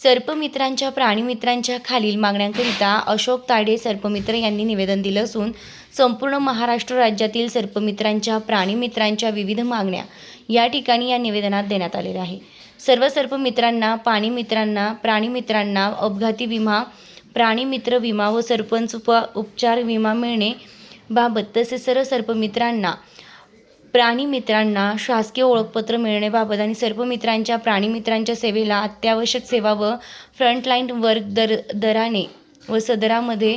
सर्पमित्रांच्या प्राणीमित्रांच्या खालील मागण्यांकरिता अशोक ताडे सर्पमित्र यांनी निवेदन दिलं असून संपूर्ण महाराष्ट्र राज्यातील सर्पमित्रांच्या प्राणीमित्रांच्या विविध मागण्या या ठिकाणी या निवेदनात देण्यात आलेल्या आहे सर्व सर्पमित्रांना पाणीमित्रांना प्राणीमित्रांना अपघाती विमा प्राणीमित्र विमा व सरपंच उप उपचार विमा मिळणे बाबत तसेच सर्व सर्पमित्रांना प्राणीमित्रांना शासकीय ओळखपत्र मिळण्याबाबत आणि सर्व मित्रांच्या प्राणीमित्रांच्या सेवेला अत्यावश्यक सेवा व फ्रंटलाईन वर्क दर दराने व सदरामध्ये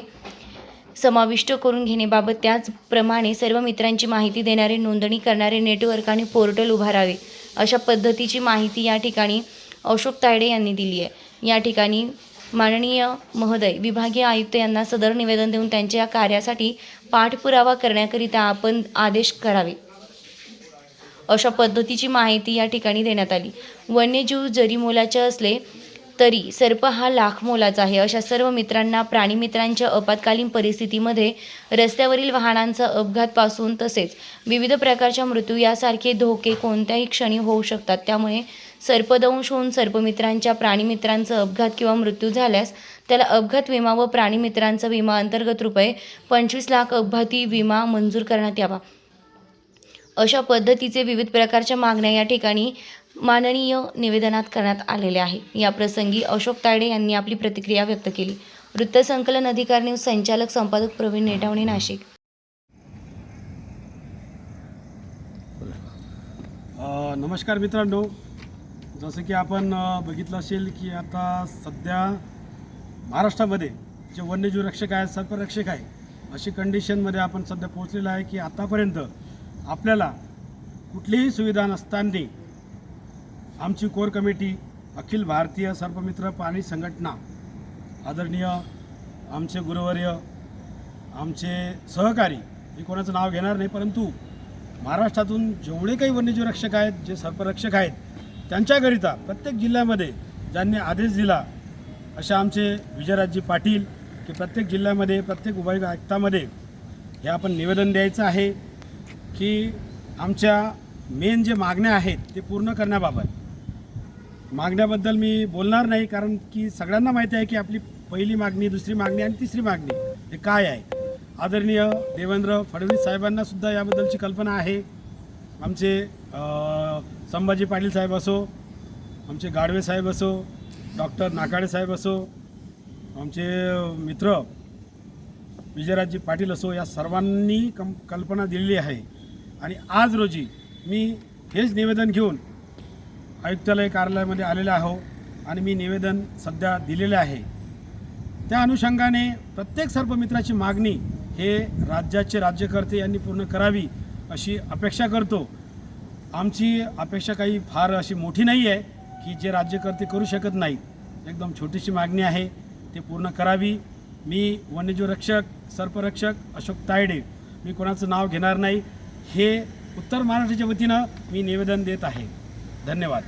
समाविष्ट करून घेण्याबाबत त्याचप्रमाणे सर्व मित्रांची माहिती देणारे नोंदणी करणारे नेटवर्क आणि पोर्टल उभारावे अशा पद्धतीची माहिती या ठिकाणी अशोक तायडे यांनी दिली आहे. या ठिकाणी माननीय महोदय विभागीय आयुक्त यांना सदर निवेदन देऊन त्यांच्या कार्यासाठी पाठपुरावा करण्याकरिता आपण आदेश करावे. अशा पद्धतीची माहिती या ठिकाणी देण्यात आली. वन्यजीव जरी मोलाचे असले तरी सर्प हा लाख मोलाचा आहे. अशा सर्व मित्रांना प्राणीमित्रांच्या आपत्कालीन परिस्थितीमध्ये रस्त्यावरील वाहनांचा अपघातपासून तसेच विविध प्रकारच्या मृत्यू यासारखे धोके कोणत्याही क्षणी होऊ शकतात. त्यामुळे सर्पदंश होऊन सर्पमित्रांच्या प्राणीमित्रांचा अपघात किंवा मृत्यू झाल्यास त्याला अपघात विमा व प्राणीमित्रांचा विमा अंतर्गत रुपये पंचवीस लाख अपघाती विमा मंजूर करण्यात यावा. अशा पद्धतीचे विविध प्रकारच्या मागण्या या ठिकाणी माननीय निवेदनात करण्यात आलेल्या आहे. या प्रसंगी अशोक तायडे यांनी आपली प्रतिक्रिया व्यक्त केली. वृत्तसंकलन अधिकार न्यूज संचालक संपादक प्रवीण नेटावणे नाशिक. नमस्कार मित्रांनो. जसं की आपण बघितलं असेल की आता सध्या महाराष्ट्रामध्ये जे वन्यजीव रक्षक आहेत सर्परक्षक आहे अशी कंडिशनमध्ये आपण सध्या पोहोचलेलं आहे की आतापर्यंत आपल्याला कुठलीही सुविधा नसताना आमची कोर कमिटी अखिल भारतीय सर्पमित्र पाणी संघटना आदरणीय आमचे गुरुवर्य आमचे सहकारी मी कोणाचं नाव घेणार नाही परंतु महाराष्ट्रातून जेवढे काही वन्यजीव रक्षक आहेत जे सर्परक्षक आहेत त्यांच्याकरिता प्रत्येक जिल्ह्यामध्ये ज्यांनी आदेश दिला असे आमचे विजयराजजी पाटील की प्रत्येक जिल्ह्यामध्ये प्रत्येक उभय आयुक्तामध्ये हे आपण निवेदन द्यायचं आहे. की आमच्या मेन जे मागण्या आहेत ते पूर्ण करण्याबाबत. मागण्याबद्दल मी बोलणार नाही कारण की सगळ्यांना माहिती आहे की आपली पहिली मागणी दुसरी मागणी आणि तिसरी मागणी हे काय आहे. आदरणीय देवेंद्र फडणवीस साहेबांना सुद्धा याबद्दलची कल्पना आहे. आमचे संभाजी पाटील साहेब असो आमचे गाडवे साहेब असो डॉक्टर नाकाडे साहेब असो आमचे मित्र विजयराजजी पाटील असो या सर्वांनी कम कल्पना दिलेली आहे. आणि आज रोजी मी हेच निवेदन घेऊन आयुक्तालय कार्यालयामध्ये आलेलो आहो आणि मी निवेदन सध्या दिलेले आहे. त्या अनुषंगाने प्रत्येक सर्पमित्राची मागणी हे राज्याचे राज्यकर्ते यांनी पूर्ण करावी अशी अपेक्षा करतो. आमची अपेक्षा काही फार अशी मोठी नाही आहे की जे राज्यकर्ते करू शकत नाहीत. एकदम छोटीशी मागणी आहे ते पूर्ण करावी. मी वन्यजीव रक्षक सर्परक्षक अशोक तायडे मी कोणाचं नाव घेणार नाही. हे उत्तर महाराष्ट्राच्या वतीनं मी निवेदन देत आहे. धन्यवाद.